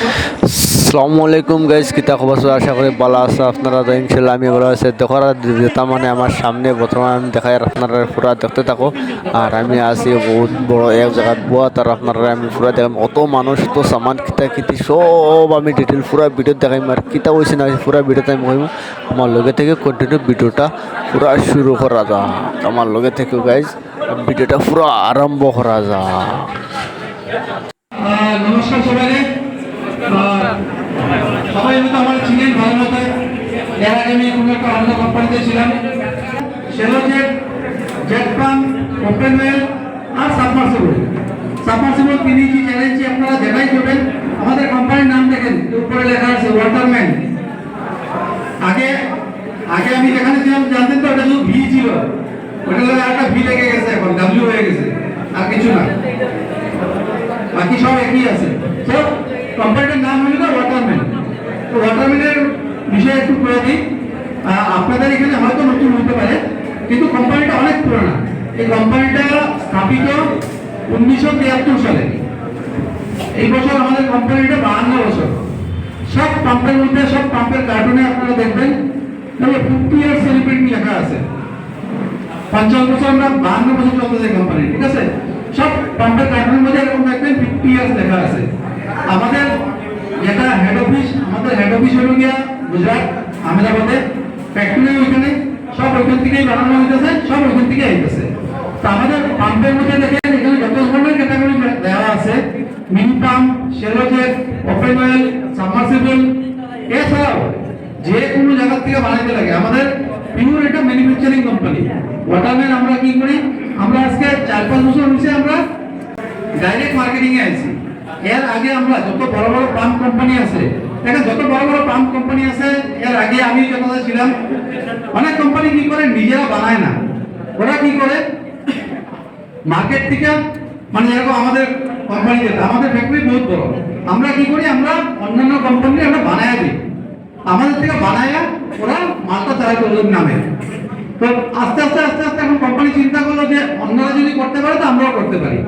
আসসালামু আলাইকুম গাইজ কিতা খবর? আশা করি ভালো আছে আপনারা তো ইনশাল্লাহ আমি ভালো আছি। দেখার যেটা মানে আমার সামনে বর্তমান দেখায় আপনারা পুরা দেখতে থাকো। আর আমি আছি বহুত বড় এক জায়গায় বুয়াত আর আপনারা আমি পুরা দেখাম অত মানুষ তো সামান কিতা কিতি সব আমি ডিটেল পুরা ভিডিও দেখাইম। আর কিতা হয়েছে না পুরা ভিডিওতে আমি কইম আমার লগে থেকে কন্টিনিউ ভিডিওটা পুরা শুরু করা যা আমার লগে থেকে গাইজ ভিডিওটা পুরা আরম্ভ করা যা নমস্কার সবাইকে। আহ, সবাই হয়তো আমার চিনেন ভালো মতো। এর আগে আমি কোনো একটা অন্য কোম্পানিতে ছিলাম। Shallow jet jet pump open well আর সাবমার্সিবল সাবমার্সিবল কিনেছি চ্যালেঞ্জে আপনারা দেখাই করবেন। আমাদের কোম্পানির নাম দেখেন, উপরে লেখা আছে ওয়াটারম্যান আগে আগে আমি যেখানে ছিলাম, জানতেন তো ওটা শুধু ভি ছিল। ওটা একটা ভি লেগে গেছে এখন ডাব্লিউ হয়ে গেছে, আর কিছু না। বাকি সব একই আছে। তো কোম্পানিটার নাম হলো ওয়াটারম্যান তো বিষয়ে একটু করে দিই। আপনাদের এখানে হয়তো নতুন হতে পারে, কিন্তু কোম্পানিটা অনেক পুরোনো। এই কোম্পানিটা স্থাপিত উনিশশো তিয়াত্তর সালে। এই বছর আমাদের কোম্পানিটা বাহান্ন বছর। সব পাম্পের মধ্যে, সব পাম্পের কার্টুনে আপনারা দেখবেন। ফিফটি ইয়ার সেলিব্রেট লেখা আছে। পঞ্চাশ বছর আমরা বাহান্ন বছর চলতেছে কোম্পানি ঠিক আছে? সব পাম্পের কার্টুনের মধ্যে এরকম দেখবেন ফিফটি ইয়ার্স লেখা আছে আমাদের যেটা হেড অফিস আমাদের হেড অফিস হলো গিয়া গুজরাট, আহমেদাবাদে ফ্যাক্টরি ওইখানে, সব ওইখান থেকেই বানানো হইতেছে, সব ওইখান থেকে আইতেছে। তো আমাদের পাম্পের মধ্যে দেখেন, এখানে যত ধরনের ক্যাটাগরি দেওয়া আছে, mini pump shallow jet open well submersible এছাড়াও যে কোনো জায়গা থেকে বানাইতে লাগে। আমাদের পিওর এটা ম্যানুফ্যাকচারিং কোম্পানি ওয়াটারম্যান আমরা কি করি? আমরা আজকে চার পাঁচ বছর হয়েছে আমরা ডাইরেক্ট মার্কেটিং এ আইছি। এর আগে আমরা যত বড় বড় পাম্প কোম্পানি আছে, দেখেন যত বড় বড় পাম্প কোম্পানি আছে, এর আগে আমি যখন ছিলাম, অনেক কোম্পানি কি করে? নিজেরা বানায় না। ওরা কি করে? মার্কেট থেকে মানে যেরকম আমাদের কোম্পানি যেটা, আমাদের ফ্যাক্টরি বহুত বড়। আমরা কি করি? আমরা অন্যান্য কোম্পানি আমরা বানায় দিই। আমাদের থেকে বানায়া ওরা মালটা চালাই করে ওদের নামে। তো আস্তে আস্তে আস্তে আস্তে এখন কোম্পানি চিন্তা করল যে অন্যরা যদি করতে পারে তো আমরাও করতে পারি।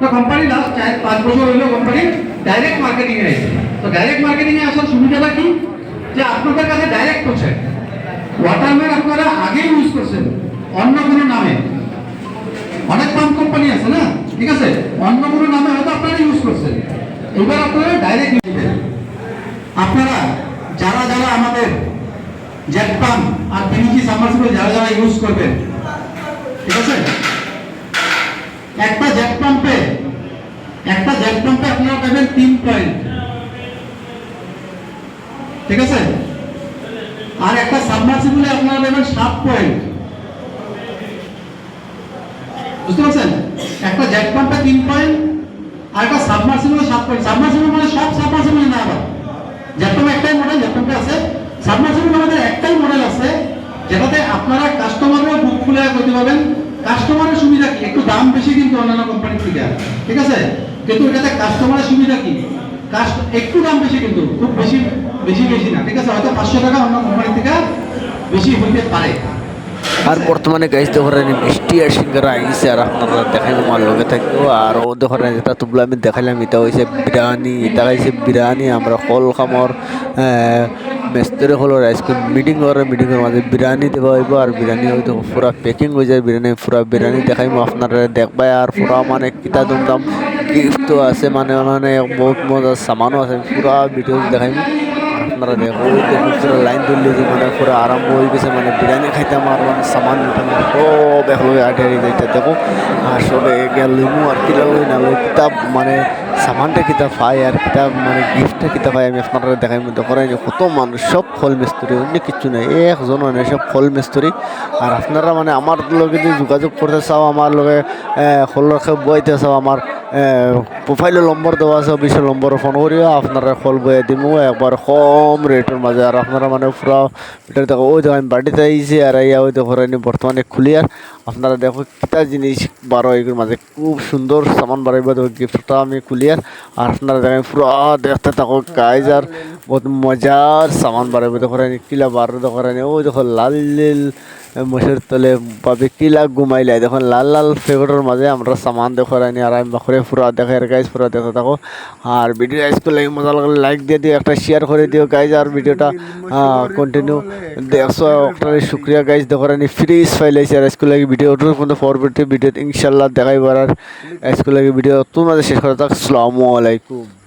তো কোম্পানি লাস্ট চার, পাঁচ বছর হইল কোম্পানি ডাইরেক্ট মার্কেটিং এ তো ডাইরেক্ট মার্কেটিং এ আসার সুবিধাটা কি? যে আপনাদের কাছে ডাইরেক্ট হচ্ছে। ওয়াটারম্যান আপনারা আগে ইউজ করছেন, অন্য কোনো নামে। অনেক পাম্প কোম্পানি আছে না? ঠিক আছে? অন্য কোনো নামে হয়তো আপনারা ইউজ করছেন। এবার আপনারা ডাইরেক্ট আপনারা যারা যারা আমাদের জেট পাম্প আর পিনিজি সাবমার্সিবল যারা যারা ইউজ করবেন, ঠিক আছে? একটা জ্যাক পাম্পে একটা জ্যাক পাম্পে আপনারা পাবেন তিন পয়েন্ট ঠিক আছে? আর একটা সাবমার্সিবলে আপনারা পাবেন সাত পয়েন্ট বুঝতে পারছেন? একটা জ্যাক পাম্পে তিন পয়েন্ট আর একটা সাবমার্সিবল সাত পয়েন্ট সাবমার্সিবল মানে সব সাবমার্সিবল না আবার। জেট পাম্প একটাই মডেল জেট পাম্পে আছে। সাবমার্সিবল আমাদের একটাই মডেল আছে, যেটাতে আপনারা কাস্টমারের বুক খুলে করতে পারবেন কাস্টমারের সুবিধা কি? একটু দাম বেশি কিন্তু অন্যান্য কোম্পানি থেকে। ঠিক আছে? কিন্তু এটাতে কাস্টমারের সুবিধা কি? একটু দাম বেশি কিন্তু খুব বেশি বেশি বেশি না। ঠিক আছে? হয়তো পাঁচশো টাকা অন্য কোম্পানি থেকে বেশি হইতে পারে। আর বর্তমানে গাইজ দেখেন মিষ্টি আর সিঙ্গারা আইসে আর আপনারা দেখাইব আমার লগে থাকব। আর ও দেখেন যেটা তুবলা আমি দেখাইলাম এটা হয়েছে বিরিয়ানি এটা হয়েছে বিরিয়ানি আমরা কল খামর মেস্তরে হলো আইসক্রিম মিটিং করে মিটিংয়ের মাঝে বিরিয়ানি দেওয়া হইব আর বিরিয়ানি হয়তো পুরা প্যাকিং হয়ে যায় বিরিয়ানি, পুরা বিরিয়ানি দেখাইব, আপনারা দেখবাই আর পুরা মানে কিতা দুমদাম গিফট আছে মানে মানে বহুত মজার সামানও আছে, পুরা ভিডিও দেখাইব। আপনারা দেখো দেখুন লাইন ধরলে যে মানে পুরো আরম্ভ হয়ে গেছে মানে বিরিয়ানি খাইতাম আর মানে সামান নিতাম সব একলগে আটে যাইতে দেখো আর সবে গেল লিমু আর কিলা লই না লই কিতাব মানে সামানটা কিতাব পাই আর কিতাব মানে গিফটটা কিতাব পাই আমি আপনারা দেখাই মধ্যে করাই কত মানুষ, সব ফল মিস্ত্রি, অন্য কিছু নাই, একজন নেই সব ফল মিস্ত্রি। আর আপনারা মানে আমার লগে যদি যোগাযোগ করতে চাও, আমার লগে ফল রাখে, বইতে চাও, আমার প্রোফাইলে নম্বর দেওয়া আছে, অফিসের নম্বর ফোন করিও, আপনারা কল বয়ে দিব একবার কম রেটের মাঝে আর আপনারা মানে পুরা এটা দেখো ওই দেখো আমি বাড়িতে আইছি আর আইয়া ওই দেখো রানি বর্তমানে খুলি আর আপনারা দেখো কিতা জিনিস বারো এগুলোর মাঝে খুব সুন্দর সামান বাড়াইব দেখো গিফটটা আমি খুলি আর আপনারা দেখেন পুরা দেখতে থাকো গাইজ আর বহুত মজার সামান বাড়াইব দেখো রানি কিলা বারো দেখো রানি ওই দেখো লাল লাল মশের তলে পাবে কি লাগ ঘুমাইলাই। দেখুন লাল লাল ফেগটের মাঝে আমরা সামান দেখো রানি আর আমি বাখরে পুরা দেখার গাইজ পুরা দেখো থাকো। আর ভিডিও গাইজ করলে মজা লাগলে লাইক দিয়ে দিও একটা শেয়ার করে দিও গাইজ আর ভিডিওটা কন্টিনিউ দেখছ। একটা শুক্রিয়া গাইজ দেখো রানি ফ্রিজ ফাইলাইছে আর স্কুল লাগে ভিডিও ওটার মধ্যে পরবর্তী ভিডিও ইনশাল্লাহ দেখাইবার আর স্কুল লাগে ভিডিও তোমাদের শেষ করে থাক আসসালামু আলাইকুম।